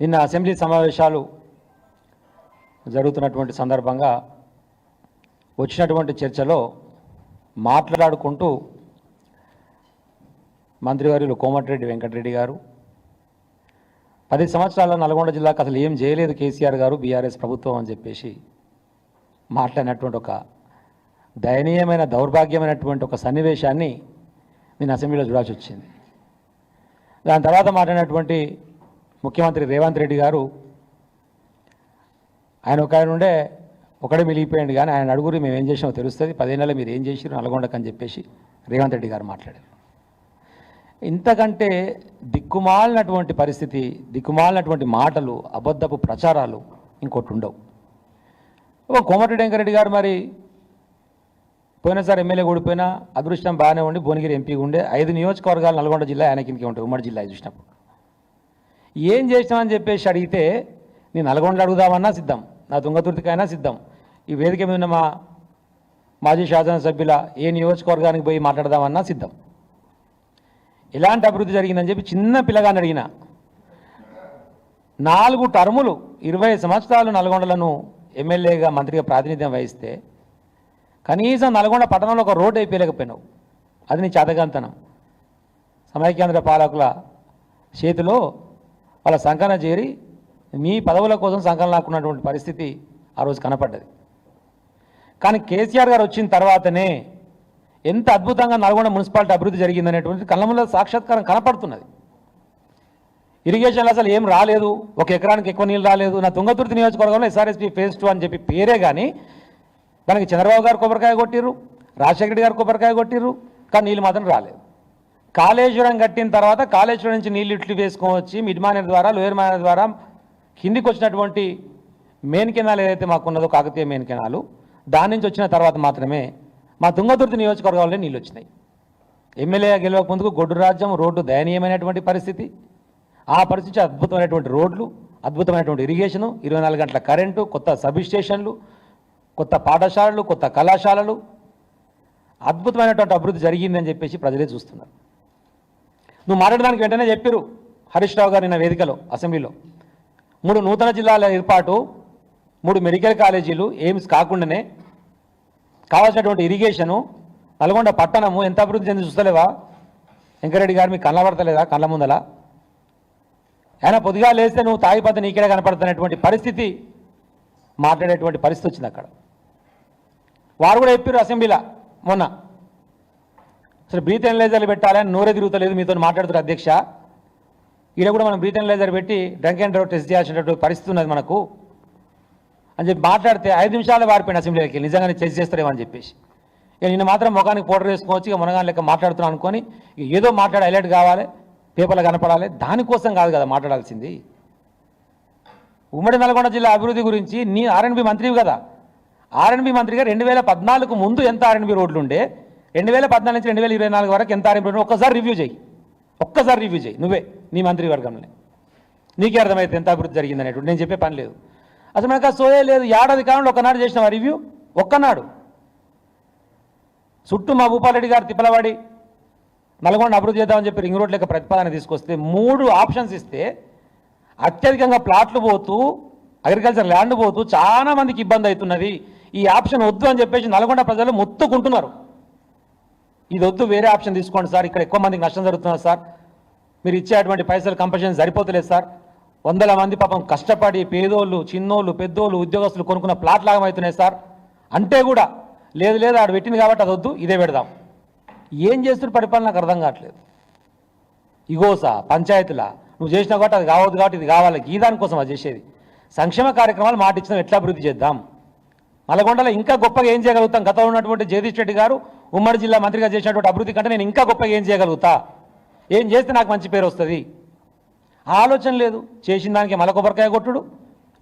నిన్న అసెంబ్లీ సమావేశాలు జరుగుతున్నటువంటి సందర్భంగా వచ్చినటువంటి చర్చలో మాట్లాడుకుంటూ మంత్రివర్యులు కోమటిరెడ్డి వెంకటరెడ్డి గారు పది సంవత్సరాల నల్గొండ జిల్లాకు అసలు ఏం చేయలేదు కేసీఆర్ గారు బీఆర్ఎస్ ప్రభుత్వం అని చెప్పేసి మాట్లాడినటువంటి ఒక దయనీయమైన దౌర్భాగ్యమైనటువంటి ఒక సన్నివేశాన్ని నేను అసెంబ్లీలో చూడాల్సి వచ్చింది. దాని తర్వాత మాట్లాడినటువంటి ముఖ్యమంత్రి రేవంత్ రెడ్డి గారు ఆయన ఒక ఆయన ఉండే ఒకడే మిలిగిపోయాడు కానీ ఆయన అడుగురు మేము ఏం చేసామో తెలుస్తుంది. పదేళ్ళలో మీరు ఏం చేసిరు నల్గొండకు అని చెప్పేసి రేవంత్ రెడ్డి గారు మాట్లాడారు. ఇంతకంటే దిక్కుమాలినటువంటి పరిస్థితి దిక్కుమాలినటువంటి మాటలు అబద్ధపు ప్రచారాలు ఇంకోటి ఉండవు. ఒక కోమటి వెంకరెడ్డి గారు మరి పోయినసారి ఎమ్మెల్యే ఓడిపోయినా అదృష్టం బాగానే ఉండి భువనగిరి ఎంపీ ఉండే ఐదు నియోజకవర్గాలు నల్గొండ జిల్లా ఆయన కిందకి ఉంటాయి ఉమ్మడి జిల్లా చూసినప్పుడు. ఏం చేసినామని చెప్పేసి అడిగితే నేను నల్గొండలో అడుగుదామన్నా సిద్ధం నా తుంగతుర్తికైనా సిద్ధం. ఈ వేదిక మీద ఉన్న మా మాజీ శాసనసభ్యుల ఏ నియోజకవర్గానికి పోయి మాట్లాడదామన్నా సిద్ధం. ఎలాంటి అభివృద్ధి జరిగిందని చెప్పి చిన్న పిల్లగాని అడిగిన. నాలుగు టర్ములు ఇరవై సంవత్సరాలు నల్గొండలను ఎమ్మెల్యేగా మంత్రిగా ప్రాతినిధ్యం వహిస్తే కనీసం నల్గొండ పట్టణంలో ఒక రోడ్డు అయిపోయలేకపోయినావు అది నీ చేతగాంతనం. సమైక్యాంధ్ర పాలకుల చేతిలో వాళ్ళ సంకలన చేరి మీ పదవుల కోసం సంకలన లాక్కున్నటువంటి పరిస్థితి ఆ రోజు కనపడ్డది. కానీ కేసీఆర్ గారు వచ్చిన తర్వాతనే ఎంత అద్భుతంగా నల్గొండ మున్సిపాలిటీ అభివృద్ధి జరిగిందనేటువంటి కళ్ళముల సాక్షాత్కారం కనపడుతున్నది. ఇరిగేషన్లో అసలు ఏం రాలేదు. ఒక ఎకరానికి ఎక్కువ నీళ్ళు రాలేదు. నా తుంగతుర్తి నియోజకవర్గంలో ఎస్ఆర్ఎస్పీ ఫేజ్ టూ అని చెప్పి పేరే కానీ దానికి చంద్రబాబు గారు కొబ్బరికాయ కొట్టిర్రు రాజశేఖర రెడ్డి గారు కొబ్బరికాయ కొట్టిర్రు కానీ నీళ్ళు మాత్రం రాలేదు. కాళేశ్వరం కట్టిన తర్వాత కాళేశ్వరం నుంచి నీళ్ళు ఇట్లు వేసుకొని మిడ్ మానేర్ ద్వారా లోయర్ మానేర్ ద్వారా కిందికి వచ్చినటువంటి మెయిన్ కెనాల్ ఏదైతే మాకు ఉన్నదో కాకతీయ మెయిన్ కెనాలు దాని నుంచి వచ్చిన తర్వాత మాత్రమే మా తుంగతుర్తి నియోజకవర్గంలో నీళ్ళు వచ్చినాయి. ఎమ్మెల్యే గెలవక ముందుకు గొడ్డు రాజ్యం రోడ్డు దయనీయమైనటువంటి పరిస్థితి. ఆ పరిస్థితి అద్భుతమైనటువంటి రోడ్లు అద్భుతమైనటువంటి ఇరిగేషను ఇరవై నాలుగు గంటల కరెంటు కొత్త సబ్ స్టేషన్లు కొత్త పాఠశాలలు కొత్త కళాశాలలు. అద్భుతమైనటువంటి అభివృద్ధి జరిగిందని చెప్పేసి ప్రజలే చూస్తున్నారు. నువ్వు మాట్లాడడానికి వెంటనే చెప్పిరు. హరీష్ రావు గారు నిన్న వేదికలో అసెంబ్లీలో. మూడు నూతన జిల్లాల ఏర్పాటు మూడు మెడికల్ కాలేజీలు ఎయిమ్స్ కాకుండానే కావాల్సినటువంటి ఇరిగేషను నల్గొండ పట్టణము ఎంత అభివృద్ధి చెంది చూస్తలేవా? వెంకరెడ్డి గారు మీకు కనబడతలేదా కళ్ళ ముందల? ఆయన పొద్దుగా లేస్తే నువ్వు తాగిపోతే నీకే కనపడుతున్నటువంటి పరిస్థితి? మాట్లాడేటువంటి పరిస్థితి వచ్చింది అక్కడ. వారు కూడా చెప్పారు అసెంబ్లీలో మొన్న. అసలు బ్రీత్ ఎనలైజర్లు పెట్టాలని నోరే తిరుగుతలేదు మీతో మాట్లాడుతారు అధ్యక్ష. ఈడ కూడా మనం బ్రీత్ ఎనలైజర్ పెట్టి డ్రంక్ అండ్ డ్రైవ్ టెస్ట్ చేయాల్సినటువంటి పరిస్థితి ఉన్నది మనకు. అని చెప్పి మాట్లాడితే ఐదు నిమిషాలు వారిపోయిన అసెంబ్లీకి నిజంగానే చేసి చేస్తారేమని అని చెప్పేసి. ఇక నిన్న మాత్రం ముఖానికి పౌడర్ వేసుకోవచ్చు ఇక మునగాని లెక్క మాట్లాడుతున్నాను అనుకొని ఏదో మాట్లాడి హైలైట్ కావాలి పేపర్లో కనపడాలి దానికోసం కాదు కదా మాట్లాడాల్సింది. ఉమ్మడి నల్గొండ జిల్లా అభివృద్ధి గురించి నీ ఆర్ఎన్బి మంత్రివి కదా. ఆర్ఎన్బి మంత్రిగా రెండు వేల పద్నాలుగు ముందు ఎంత ఆర్ఎన్బి రోడ్లు ఉండే రెండు వేల పద్నాలుగు నుంచి రెండు వేల ఇరవై నాలుగు వరకు ఎంత ఆర్ఎన్బి ఒక్కసారి రివ్యూ చేయి. ఒక్కసారి రివ్యూ చేయి. నువ్వే నీ మంత్రివర్గంలో నీకే అర్థమైతే ఎంత అభివృద్ధి జరిగింది అనేటువంటి నేను చెప్పే పని లేదు. అసలు మనకు సోయే లేదు. ఏడాది కాలంలో ఒకనాడు చేసిన రివ్యూ ఒక్కనాడు. చుట్టూ మా భూపాలరెడ్డి గారు తిప్పలవాడి నల్గొండ అభివృద్ధి చేద్దామని చెప్పి రింగ్ రోడ్ లెక్క ప్రతిపాదన తీసుకొస్తే మూడు ఆప్షన్స్ ఇస్తే అత్యధికంగా ప్లాట్లు పోతూ అగ్రికల్చర్ ల్యాండ్ పోతూ చాలా మందికి ఇబ్బంది అవుతున్నది. ఈ ఆప్షన్ వద్దు అని చెప్పేసి నల్గొండ ప్రజలు మొత్తుకుంటున్నారు. ఇది వద్దు వేరే ఆప్షన్ తీసుకోండి సార్. ఇక్కడ ఎక్కువ మందికి నష్టం జరుగుతున్నారు సార్. మీరు ఇచ్చేటువంటి పైసలు కంపల్షన్ సరిపోతలేదు సార్. వందల మంది పాపం కష్టపడి పేదోళ్ళు చిన్నోళ్ళు పెద్దోళ్ళు ఉద్యోగస్తులు కొనుక్కున్న ప్లాట్ లాగా అవుతున్నాయి సార్. అంటే కూడా లేదు లేదు ఆడు పెట్టింది కాబట్టి అది వద్దు ఇదే పెడదాం. ఏం చేస్తున్న పరిపాలన నాకు అర్థం కావట్లేదు. ఇగోసా పంచాయతీలా. నువ్వు చేసినా కాబట్టి అది కావద్దు కాబట్టి ఇది కావాలి. ఈ దానికోసం అది చేసేది. సంక్షేమ కార్యక్రమాలు మాట ఇచ్చిన ఎట్లా అభివృద్ధి చేద్దాం? నల్గొండలో ఇంకా గొప్పగా ఏం చేయగలుగుతాం? గతంలో ఉన్నటువంటి జగదీష్ రెడ్డి గారు ఉమ్మడి జిల్లా మంత్రిగా చేసినటువంటి అభివృద్ధి కంటే నేను ఇంకా గొప్పగా ఏం చేయగలుగుతా? ఏం చేస్తే నాకు మంచి పేరు వస్తుంది? ఆలోచన లేదు. చేసిన దానికి మల కొబ్బరికాయ కొట్టుడు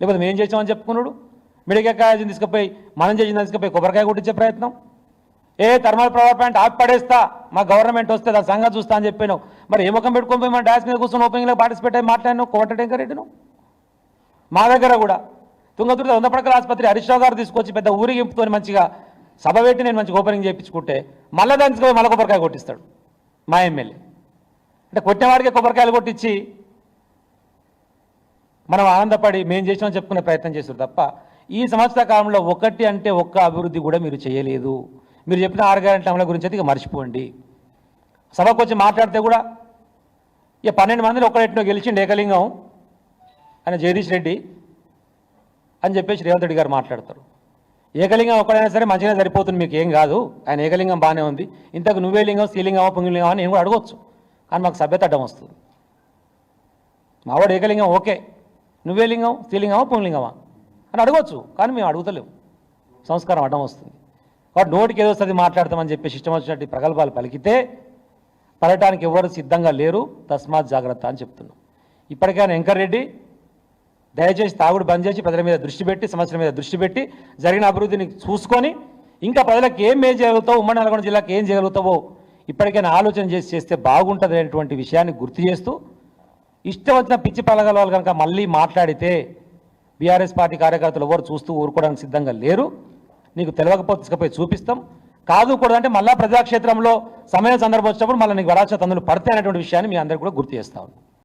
లేకపోతే మేము చేసామని చెప్పుకున్నాడు మిడికాయ తీసుకుపోయి మనం చేసిన తీసుకుపోయి కొబ్బరికాయ కొట్టించే ప్రయత్నం. ఏ థర్మల్ పవర్ ప్లాంట్ ఆపి పడేస్తా మా గవర్నమెంట్ వస్తే దాని సంగతి చూస్తా అని చెప్పాను. మరి ఏ ముఖం పెట్టుకొని పోయి మన డాన్స్ మీద కూర్చొని ఓపెనింగ్లో పార్టిసిపేట్ అయ్యి మాట్లాడినావు? కోమట రెడ్డిను మా దగ్గర కూడా తుంగతుర్తి వంద పడకల ఆసుపత్రి హరీష్ గారు తీసుకొచ్చి పెద్ద ఊరిగింపుతో మంచిగా సభ పెట్టి నేను మంచి ఓపెనింగ్ చేయించుకుంటే మళ్ళీ దానికి మళ్ళీ కొబ్బరికాయ కొట్టిస్తాడు మా ఎమ్మెల్యే. అంటే కొట్టినవాడికి కొబ్బరికాయలు కొట్టించి మనం ఆనందపడి మేము చేసినామని చెప్పుకునే ప్రయత్నం చేస్తారు తప్ప ఈ సంవత్సర కాలంలో ఒకటి అంటే ఒక్క అభివృద్ధి కూడా మీరు చేయలేదు. మీరు చెప్పిన ఆరు గ్యారెంటీ అమల గురించి అయితే ఇక మర్చిపోండి. సభకు వచ్చి మాట్లాడితే కూడా ఇక పన్నెండు మందిని ఒక్కడెట్నో గెలిచిండు ఏకలింగం ఆయన జగదీష్ రెడ్డి అని చెప్పేసి రేవంత్ రెడ్డి గారు మాట్లాడతారు. ఏకలింగం ఒకడైనా సరే మంచిగా సరిపోతుంది మీకు ఏం కాదు ఆయన ఏకలింగం బాగానే ఉంది. ఇంతకు నువ్వే లింగం స్త్రీలింగమా పుంగిలింగమా అని నేను కూడా అడగవచ్చు కానీ మాకు సభ్యత అడ్డం వస్తుంది. మావాడు ఏకలింగం ఓకే. నువ్వే లింగం స్త్రీలింగమా పుంగిలింగమా అని అడగవచ్చు కానీ మేము అడుగుతలేము. సంస్కారం అడ్డం వస్తుంది. కాబట్టి నోటికి ఏదో వస్తుంది మాట్లాడతామని చెప్పి ఇష్టం వచ్చినట్టు ప్రగల్భాలు పలికితే పడటానికి ఎవరు సిద్ధంగా లేరు తస్మాత్ జాగ్రత్త అని చెప్తున్నాం. ఇప్పటికైనా వెంకర్ రెడ్డి దయచేసి తాగుడు బంద్ చేసి ప్రజల మీద దృష్టి పెట్టి సమస్యల మీద దృష్టి పెట్టి జరిగిన అభివృద్ధిని చూసుకొని ఇంకా ప్రజలకు ఏం మేలు చేయగలుగుతావు ఉమ్మడి నల్గొండ జిల్లాకు ఏం చేయగలుగుతావో ఇప్పటికైనా ఆలోచన చేసి చేస్తే బాగుంటుంది అనేటువంటి విషయాన్ని గుర్తు చేస్తూ ఇష్టం వచ్చిన పిచ్చి పలగల వాళ్ళు కనుక మళ్ళీ మాట్లాడితే బీఆర్ఎస్ పార్టీ కార్యకర్తలు ఎవరు చూస్తూ ఊరుకోవడానికి సిద్ధంగా లేరు. నీకు తెలియకపోతే తీసుకుపోయి చూపిస్తాం. కాదు కూడా అంటే మళ్ళా ప్రజాక్షేత్రంలో సమయం సందర్భం వచ్చినప్పుడు మళ్ళీ నీకు వరాచ తందులు పడతాయి అనేటువంటి విషయాన్ని మీ అందరికీ కూడా గుర్తు చేస్తా